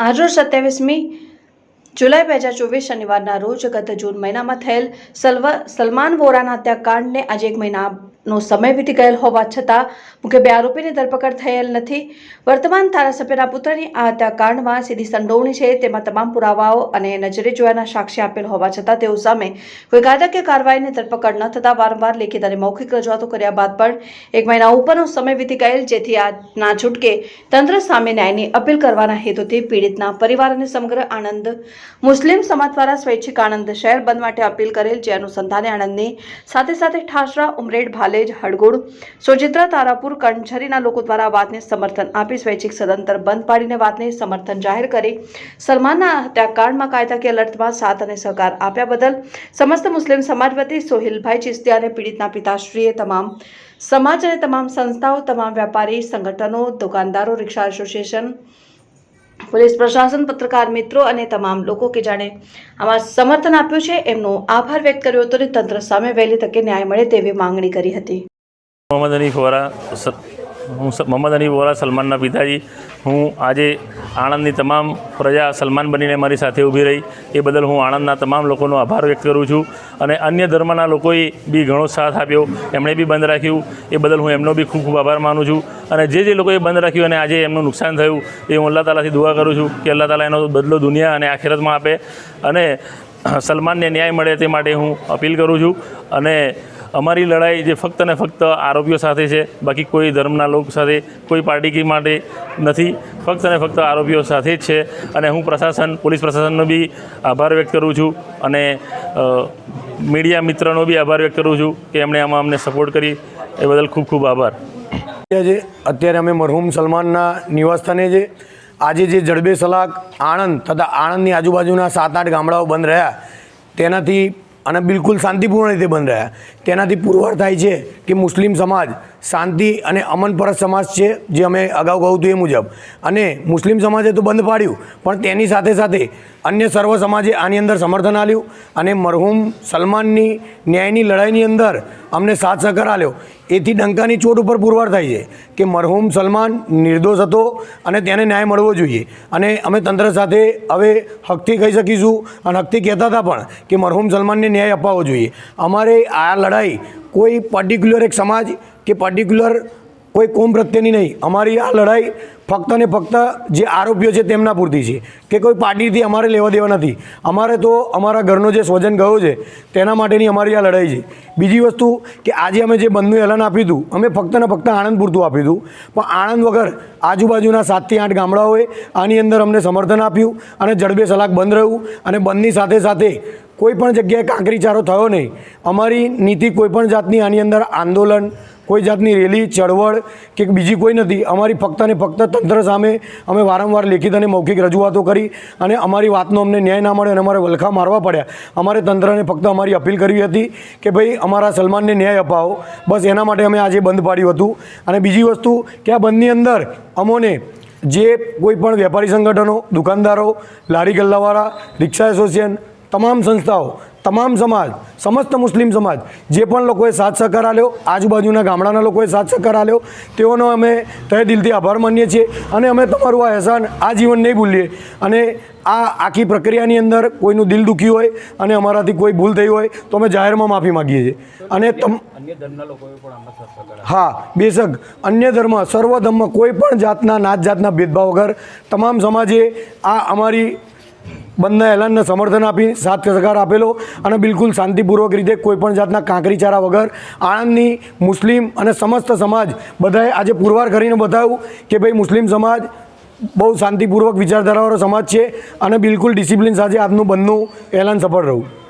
આજરોજ સત્યાવીસમી જુલાઈ બે હજાર ચોવીસ શનિવારના રોજ ગત જૂન મહિનામાં થયેલ સલવ, સલમાન વોરાના હત્યાકાંડને આજે એક મહિનાનો સમય વીતી ગયેલ હોવા છતાં મુખ્ય બે આરોપીની ધરપકડ થયેલ નથી. વર્તમાન ધારાસભ્યના પુત્રની આ હત્યાકાંડમાં સીધી સંડોવણી છે. તેમાં તમામ પુરાવાઓ અને નજરે જોયાના સાક્ષી આપેલ હોવા છતાં તેઓ સામે કોઈ કાયદાકીય કાર્યવાહીની ધરપકડ ન થતાં વારંવાર લેખિત અને મૌખિક રજૂઆતો કર્યા બાદ પણ એક મહિના ઉપરનો સમય વીતી ગયેલ, જેથી આ ના છૂટકે તંત્ર સામે ન્યાયની અપીલ કરવાના હેતુથી પીડિતના પરિવાર અને સમગ્ર આણંદ મુસ્લિમ સમાજ દ્વારા સ્વૈચ્છિક આણંદ શહેર બંધ માટે અપીલ કરેલ, જે અનુસંધાને આણંદની સાથે સાથે ઠાસરા, ઉમરેડ ભાલેજ હડગુડ સોજિત્રા તારાપુર, કંછરીના લોકો દ્વારા વાતને સમર્થન આપી સ્વૈચ્છિક સદંતર બંધ પાડીને વાતને સમર્થન જાહેર કરી. સલમાનના હત્યાકાંડમાં કાયદાકીય લડતમાં સાથ અને સહકાર આપ્યા બદલ સમસ્ત મુસ્લિમ સમાજ વતી સોહિલભાઈ ચિસ્તિયા અને પીડિતના પિતાશ્રીએ તમામ સમાજ અને તમામ સંસ્થાઓ, તમામ વ્યાપારી સંગઠનો, દુકાનદારો, રિક્ષા એસોસિએશન પોલીસ પ્રશાસન, પત્રકાર મિત્રો અને તમામ લોકો કે જાણે આમાં સમર્થન આપ્યું છે, એમનો આભાર વ્યક્ત કર્યો હતો અને તંત્ર સામે વહેલી તકે ન્યાય મળે તેવી માંગણી કરી હતી. મોહમ્મદ વોરા સ- હું મોહમ્મદ અની વોરા, સલમાનના પિતાજી. હું આજે આણંદની તમામ પ્રજા સલમાન બનીને મારી સાથે ઊભી રહી. એ બદલ હું આણંદના તમામ લોકોનો આભાર વ્યક્ત કરું છું અને અન્ય ધર્મના લોકોએ બી ઘણો સાથ આપ્યો. એમણે બી બંધ રાખ્યું. એ બદલ હું એમનો બી ખૂબ ખૂબ આભાર માનું છું. અને જે જે લોકોએ બંધ રાખ્યું અને આજે એમનું નુકસાન થયું, એ હું અલ્લાહ તાલાથી દુઆ કરું છું કે અલ્લાહ તાલા એનો બદલો દુનિયા અને આખિરતમાં આપે. અને સલમાનને ન્યાય મળે તે માટે હું અપીલ કરું છું. અને અમારી લડાઈ જે ફક્ત ને ફક્ત આરોપીઓ સાથે છે, બાકી કોઈ ધર્મના લોકો સાથે, કોઈ પાર્ટી માટે નથી, ફક્ત ને ફક્ત આરોપીઓ સાથે જ છે. અને હું પ્રશાસન, પોલીસ પ્રશાસનનો બી આભાર વ્યક્ત કરું છું અને મીડિયા મિત્રનો બી આભાર વ્યક્ત કરું છું કે એમણે આમાં અમને સપોર્ટ કરી. એ બદલ ખૂબ ખૂબ આભાર. છે, અત્યારે અમે મરહુમ સલમાનના નિવાસસ્થાને જે આજે જે જડબે સલાક આણંદ તથા આણંદની આજુબાજુના સાત આઠ ગામડાઓ બંધ રહ્યા, તેનાથી અને બિલકુલ શાંતિપૂર્ણ રીતે બંધ રહ્યા. તેનાથી પુરવાર થાય છે કે મુસ્લિમ સમાજ શાંતિ અને અમનપરત સમાજ છે, જે અમે અગાઉ કહું હતું એ મુજબ. અને મુસ્લિમ સમાજે તો બંધ પાડ્યું, પણ તેની સાથે સાથે અન્ય સર્વ સમાજે આની અંદર સમર્થન આપ્યું અને મરહુમ સલમાનની ન્યાયની લડાઈની અંદર અમને સાથ સહકાર આપ્યો. એથી ડંકાની ચોટ ઉપર પુરવાર થાય છે કે મરહુમ સલમાન નિર્દોષ હતો અને તેને ન્યાય મળવો જોઈએ. અને અમે તંત્ર સાથે હવે હકથી કહી શકીશું અને હકથી કહેતા હતા પણ કે મરહુમ સલમાનને ન્યાય અપાવવો જોઈએ. અમારે આ લડાઈ કોઈ પર્ટિક્યુલર એક સમાજ કે પર્ટિક્યુલર કોઈ કોમ પ્રત્યેની નહીં. અમારી આ લડાઈ ફક્ત ને ફક્ત જે આરોપીઓ છે તેમના પૂરતી છે. કે કોઈ પાર્ટીથી અમારે લેવા દેવા નથી. અમારે તો અમારા ઘરનો જે સ્વજન ગયો છે, તેના માટેની અમારી આ લડાઈ છે. બીજી વસ્તુ કે આજે અમે જે બંધનું એલાન આપ્યું હતું, અમે ફક્ત ને ફક્ત આણંદ પૂરતું આપ્યું હતું. પણ આણંદ વગર આજુબાજુના સાતથી આઠ ગામડાઓએ આની અંદર અમને સમર્થન આપ્યું અને જડબે સલાક બંધ રહ્યું અને બંધની સાથે સાથે કોઈ પણ જગ્યાએ કાંકરીચારો થયો નહીં. અમારી નીતિ કોઈપણ જાતની આની અંદર આંદોલન કોઈ જાતની રેલી, ચળવળ કે બીજી કોઈ નથી. અમારી ફક્ત ને ફક્ત તંત્ર સામે અમે વારંવાર લેખિત અને મૌખિક રજૂઆતો કરી અને અમારી વાતનો અમને ન્યાય ના મળે અને અમારે વલખા મારવા પડ્યા. અમારે તંત્રને ફક્ત અમારી અપીલ કરવી હતી કે ભાઈ અમારા સલમાનને ન્યાય અપાવો. બસ એના માટે અમે આજે બંધ પાડ્યું હતું. અને બીજી વસ્તુ કે આ બંધની અંદર અમોને જે કોઈ પણ વેપારી સંગઠનો, દુકાનદારો, લારી ગલ્લાવાળા, રિક્ષા એસોસિએશન, તમામ સંસ્થાઓ તમામ સમાજ સમસ્ત મુસ્લિમ સમાજ જે પણ લોકોએ સાથ સહકાર આપ્યો આજુબાજુના ગામડાના લોકોએ સાથ સહકાર આપ્યો તેઓનો અમે તહે દિલથી આભાર માનીએ છીએ અને અમે તમારું આ અહેસાન આ જીવન નહીં ભૂલીએ. અને આ આખી પ્રક્રિયાની અંદર કોઈનું દિલ દુખ્યું હોય અને અમારાથી કોઈ ભૂલ થઈ હોય તો અમે જાહેરમાં માફી માગીએ છીએ. અને તમ હા બેશક અન્ય ધર્મ સર્વ ધર્મ કોઈ પણ જાતના નાત જાતના ભેદભાવ વગર તમામ સમાજે આ અમારી બંધના એલાનને સમર્થન આપી, સાથ સહકાર આપેલો અને બિલકુલ શાંતિપૂર્વક રીતે કોઈપણ જાતના કાંકરીચારા વગર આણંદની મુસ્લિમ અને સમસ્ત સમાજ બધાએ આજે પુરવાર કરીને બતાવ્યું કે ભાઈ મુસ્લિમ સમાજ બહુ શાંતિપૂર્વક વિચારધારાવાળો સમાજ છે અને બિલકુલ ડિસિપ્લિન સાથે આજનું બંધનું એલાન સફળ રહ્યું.